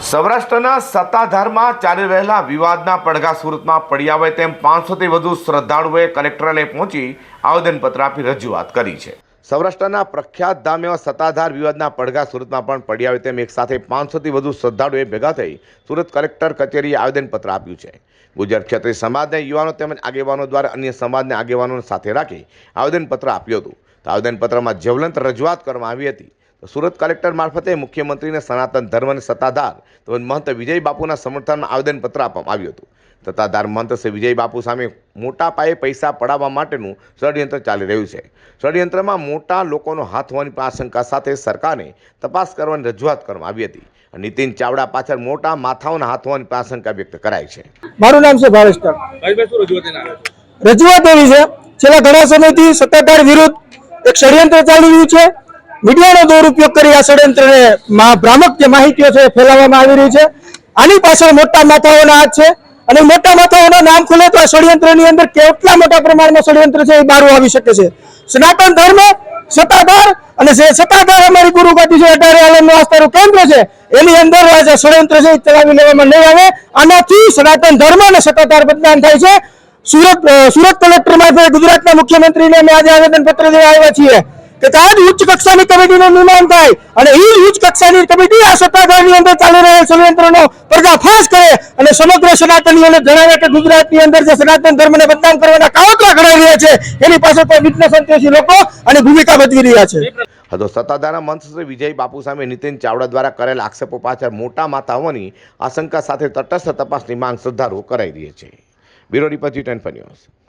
સૌરાષ્ટ્રના સત્તાધારમાં ચાલી રહેલા વિવાદના પડઘા સુરતમાં પડ્યા હોય તેમ પાંચસોથી વધુ શ્રદ્ધાળુઓએ કલેક્ટરને પહોંચી આવેદનપત્ર આપી રજૂઆત કરી છે. સૌરાષ્ટ્રના પ્રખ્યાત ધામ એવા સત્તાધાર વિવાદના પડઘા સુરતમાં પણ પડ્યા હોય તેમ એક સાથે પાંચસોથી વધુ શ્રદ્ધાળુઓએ ભેગા થઈ સુરત કલેક્ટર કચેરીએ આવેદનપત્ર આપ્યું છે. ગુજરાત ક્ષત્રિય સમાજના યુવાનો તેમજ આગેવાનો દ્વારા અન્ય સમાજના આગેવાનોને સાથે રાખી આવેદનપત્ર આપ્યું હતું. તો આવેદનપત્રમાં જ્વલંત રજૂઆત કરવામાં આવી હતી. સુરત કલેક્ટર મારફતે મુખ્યમંત્રીને સનાતન ધર્મને સત્તાધાર તેમજ મહંત વિજય બાપુના સમર્થનમાં આવેદનપત્ર આપવામાં આવ્યું હતું. સત્તાધાર મહંત શ્રી વિજય બાપુ સામે મોટા પાયે પૈસા પડાવવા માટેનું ષડયંત્ર ચાલી રહ્યું છે. ષડયંત્રમાં મોટા લોકોનો હાથ હોવાની આશંકા સાથે સરકારને તપાસ કરવાની રજૂઆત કરવામાં આવી હતી. અને નીતિન ચાવડા પાછળ મોટા માથાઓના હાથ હોવાની આશંકા વ્યક્ત કરાઈ છે. મારું નામ છે ભાવેશ રજૂઆત એવી છે છેલ્લા ઘણા સમયથી સત્તાધાર વિરુદ્ધ એક ષડયંત્ર ચાલી રહ્યું છે. મીડિયાનો દુરુપયોગ કરી આ ષડયંત્રને ભ્રામક જે માહિતીઓ છે ફેલાવવામાં આવી રહી છે. આની પાછળ મોટા માથાઓના હાથ છે અને મોટા માથાઓના નામ ખુલે તો આ ષડયંત્રની અંદર કેટલા મોટા પ્રમાણમાં ષડયંત્ર છે એ બહાર આવી શકે છે. સનાતન ધર્મ, સત્તાધાર અને જે સત્તાધાર અમારી ગુરુ ગાદી છે, અઢારે આલમનું આસ્થાનું કેન્દ્ર છે, એની અંદર આ જે ષડયંત્ર છે એ ચલાવી લેવામાં નહીં આવે. આનાથી સનાતન ધર્મ અને સત્તાધાર બદનામ થાય છે. સુરત સુરત કલેક્ટર મારફતે ગુજરાતના મુખ્યમંત્રીને અમે આજે આવેદન પત્ર દેવા આવ્યા છીએ. કે સાહેબ, ઉચ્ચ કક્ષાની કમિટીનું નિર્માણ થાય અને એ ઉચ્ચ કક્ષાની કમિટી આ સત્તાધારની અંદર ચાલી રહેલ ષડયંત્રનો પર્દાફાશ કરે અને સમગ્ર સનાતનીઓને જણાવે કે ગુજરાતની અંદર જે સનાતન ધર્મને બદનામ કરવાના કાવતરા ઘડાઈ રહ્યા છે, એની પાસે કોઈ વિઘ્ન સંતોષી લોકો અને ભૂમિકા ભજવી રહ્યા છે. હતો સત્તાધારા મંત્રી વિજય બાપુ સામે નીતિન ચાવડા દ્વારા કરેલ આક્ષેપો પાછળ મોટા માથા હોવાની આશંકા સાથે તટસ્થ તપાસની માંગ શ્રદ્ધાળુઓ કરાઈ રહી છે. Bureau report ten news.